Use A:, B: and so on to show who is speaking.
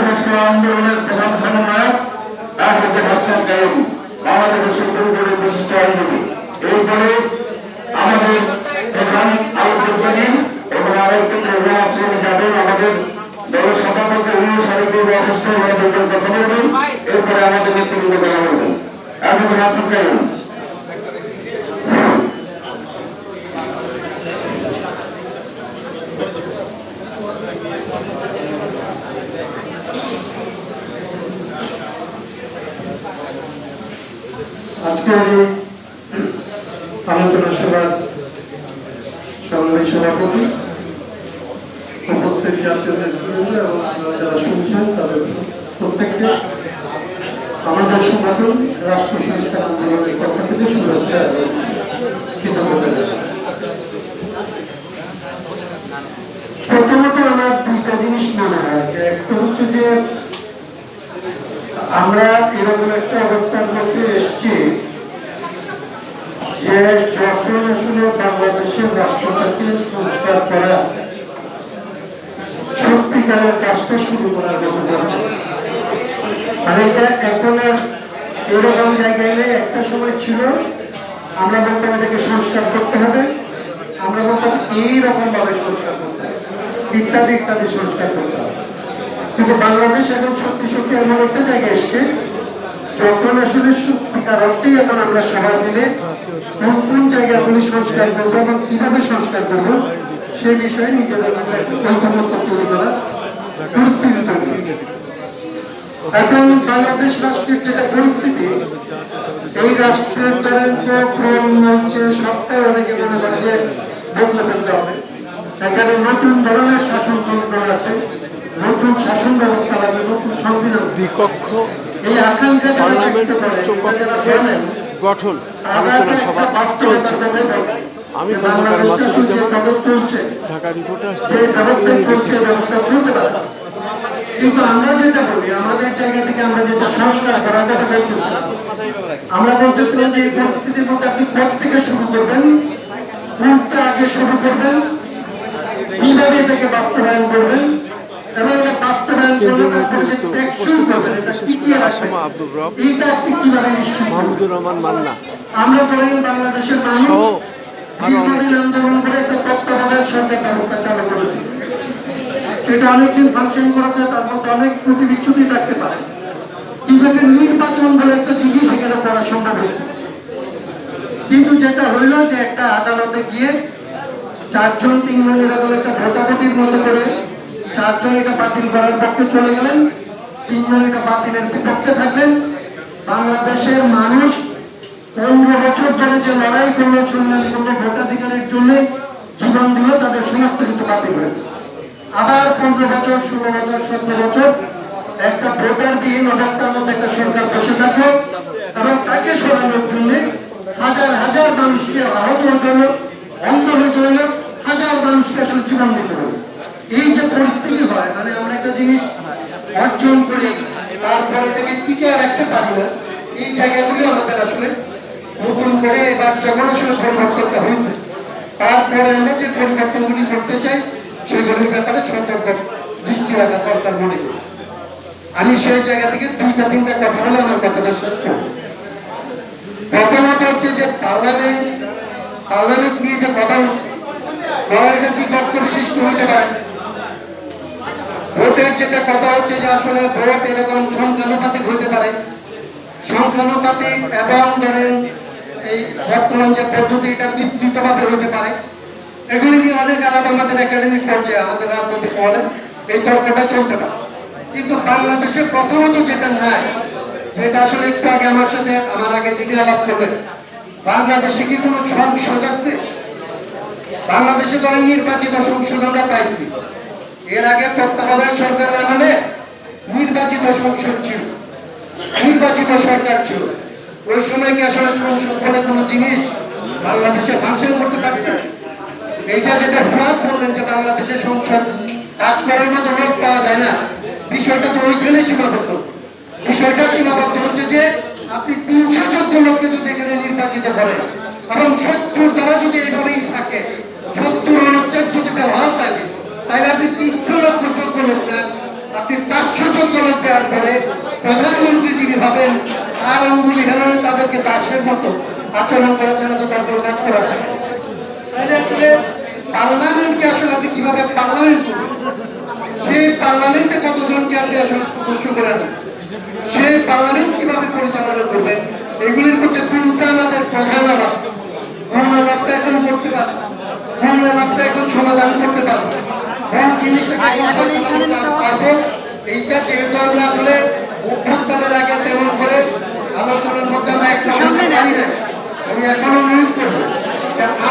A: ভাস্কর আন্দোলনের প্রধান সমন্বয়ক অ্যাডভোকেট হাসনাত আমাদের প্রধান প্রোগ্রাম আছে আমাদের দলের সভাপতি উনি সারিপুর অসুস্থ হয়ে এরপরে আমাদের নেতৃবৃন্দ কথা বলবেন অ্যাডভোকেট হাসনাত গায়ন
B: আজকে আমি আলোচনা সভার সংগ্রামী সভাপতি, উপস্থিত জাতীয় নেতৃবৃন্দ এবং যারা শুনছেন, তাদের প্রত্যেককে আমাদের সংগঠন রাষ্ট্র সংস্কার আন্দোলনের পক্ষ থেকে এবং কৃতজ্ঞতা প্রথমত আমার দুইটা জিনিস মনে হয়। একটা হচ্ছে যে আমরা এরকম একটা অবস্থার মধ্যে এসছি যে যখন আসলে বাংলাদেশের রাষ্ট্রটাকে সংস্কার করা সত্যিকারের কাজটা শুরু করার কথা। মানে এটা এখন এরকম জায়গায় নেই একটা সময় ছিল, আমরা বলতাম এটাকে সংস্কার করতে হবে, আমরা বলতাম এইরকম ভাবে সংস্কার করতে হবে, ইত্যাদি ইত্যাদি সংস্কার করতে হবে কিন্তু বাংলাদেশ এখন সত্যি সত্যি এমন একটা জায়গায় এসছে যখন আসলে সত্যিকার অর্থেই এখন আমরা সবাই মিলে কোন জায়গাগুলি সংস্কার করব এবং কীভাবে সংস্কার করব সেই বিষয়ে নিজেদের মধ্যে ঐকমত্য তৈরি করা পরিস্থিতি তৈরি এখন বাংলাদেশ রাষ্ট্রের যেটা পরিস্থিতি, এই রাষ্ট্রের ক্রম হচ্ছে, সবটাই অনেকে মনে করে যে বদলে ফেলতে হবে। এখানে নতুন ধরনের শাসন করা লাগবে, নতুন শাসন ব্যবস্থা লাগবে, নতুন সংবিধান। যারা
C: পার্লামেন্ট
B: বলেন,
C: গঠন আলোচনা সভা চলছে আমি মাসুদুজ্জামান। ঢাকা রিপোর্টার
B: কিন্তু আমরা যেটা বলি আমাদের জায়গা থেকে আমরা যেটা সংস্কার করার কথা বলতেছি আমরা বলতেছিলাম যে এই পরিস্থিতির মধ্যে আপনি থেকে শুরু করবেন কোনটা আগে শুরু করবেন কীভাবে এটাকে বাস্তবায়ন করবেন বাস্তবায়ন করলে তারপরে যে টেকসই করবেন এটা টিকিয়ে রাখবেন
C: আসমা আব্দুর রব? মাহমুদুর রহমান মান্না। সহ
B: আরও করে সেটা অনেকদিন ফাংশন করেছে তার মধ্যে অনেক ত্রুটি বিচ্ছুতি থাকতে পারে। নির্বাচন বলে একটা জিনিস সেখানে করা সম্ভব হয়েছে। কিন্তু যেটা হইল যে একটা আদালতে গিয়ে চারজন তিনজন এরকম একটা ভোটাভুটির মতো করে চারজন এটা বাতিল করার পক্ষে চলে গেলেন। তিনজন এটা বাতিলের বিপক্ষে থাকলেন। বাংলাদেশের মানুষ পনেরো বছর ধরে যে লড়াই করল সংগ্রাম করল ভোটাধিকারের জন্য জীবন দিল, তাদের সমস্ত কিছু বাতিল হয়ে গেল। আবার পনেরো বছর, ষোলো বছর, সতেরো বছর একটা ভোটার বিহীন অবস্থার মধ্যে একটা সরকার বসে থাকল এবং তাকে সরানোর জন্য হাজার হাজার মানুষকে আহত হতে হলো অন্ধ হতে হলো, হাজার মানুষকে আসলে জীবন দিতে হলো এই যে পরিস্থিতি হয় মানে আমরা একটা জিনিস অর্জন করি তারপরে থেকে টিকে রাখতে পারি না এই জায়গাগুলি আমাদের আসলে নতুন করে এবার যখন আসলে পরিবর্তনটা হয়েছে। তারপরে আমরা যে পরিবর্তনগুলি করতে চাই, সেগুলির ব্যাপারে সতর্ক দৃষ্টি রাখা দরকার মনে আমি সেই জায়গা থেকে দুইটা, তিনটা কথা বলে আমার কথাটা শেষ করব। প্রথমত হচ্ছে যে পার্লামেন্ট পার্লামেন্ট নিয়ে যে কথা হচ্ছে দলটা কি দ্বিকক্ষ বিশিষ্ট হতে পারে। ভোটের যেটা কথা হচ্ছে যে আসলে ভোট এরকম সংখ্যানুপাতিক হতে পারে। সংখ্যানুপাতিক এবং ধরেন এই বর্তমান যে পদ্ধতি, এটা বিস্তৃতভাবে হতে পারে। এগুলি নিয়ে অনেক আলাপ আমাদের একাডেমিক পর্যায়ে, আমাদের রাজনৈতিক মহলে এই তর্কটা চলতে পারে। কিন্তু বাংলাদেশে প্রথমত যেটা নাই, যেটা আসলে একটু আগে আমার সাথে আমার আগে দিদি আলাপ করলেন, বাংলাদেশে কি কোনো সংসদ আছে? বাংলাদেশে ধরেন নির্বাচিত সংসদ আমরা পাইছি। এর আগে তত্ত্বাবধায়ক সরকারের আমলে নির্বাচিত সংসদ ছিল। নির্বাচিত সরকার ছিল। ওই সময় কি আসলে সংসদ বলে কোনো জিনিস বাংলাদেশে ফাংশন করতে পারছে? এইটা যেটা ফুয়াদ বললেন যে বাংলাদেশের সংসদ কাজ করার মতো লোক পাওয়া যায় না। বিষয়টা তো ওইখানে সীমাবদ্ধ। বিষয়টা সীমাবদ্ধ হচ্ছে যে আপনি তিনশো চোদ্দ লোককে যদি এখানে নির্বাচিত করেন, এবং শত্রুর দ্বারা যদি এইভাবেই থাকে শত্রুর অনুচ্ছেদ যদি ব্যবহার থাকে তাহলে আপনি তিনশো লক্ষ যোগ্য লোককে আপনি পাঁচশো দেওয়ার পরে প্রধানমন্ত্রী যিনি হবেন আর অঙ্গুলি হেলনে তাদেরকে দাসের মতো আচরণ করেছেন না তো তার কোনো কাজ করা থাকে তাহলে আসলে পার্লামেন্টকে আসলে আপনি কীভাবে পার্লামেন্ট? সেই পার্লামেন্টে কতজনকে আপনি আসলে সদস্য করে? সেই পার্লামেন্ট কীভাবে পরিচালনা করবেন এগুলির মধ্যে কোনটা আমাদের প্রধান আলাপ? কোন আলাপটা এখন করতে পারব কোন আলাপটা এখন সমাধান করতে পারব কোন পারব? এইটা যেহেতু আমরা আসলে অভ্যন্তরের আগে তেমন করে আলোচনার মধ্যে আমরা একটা আমি এখন অনুরোধ করব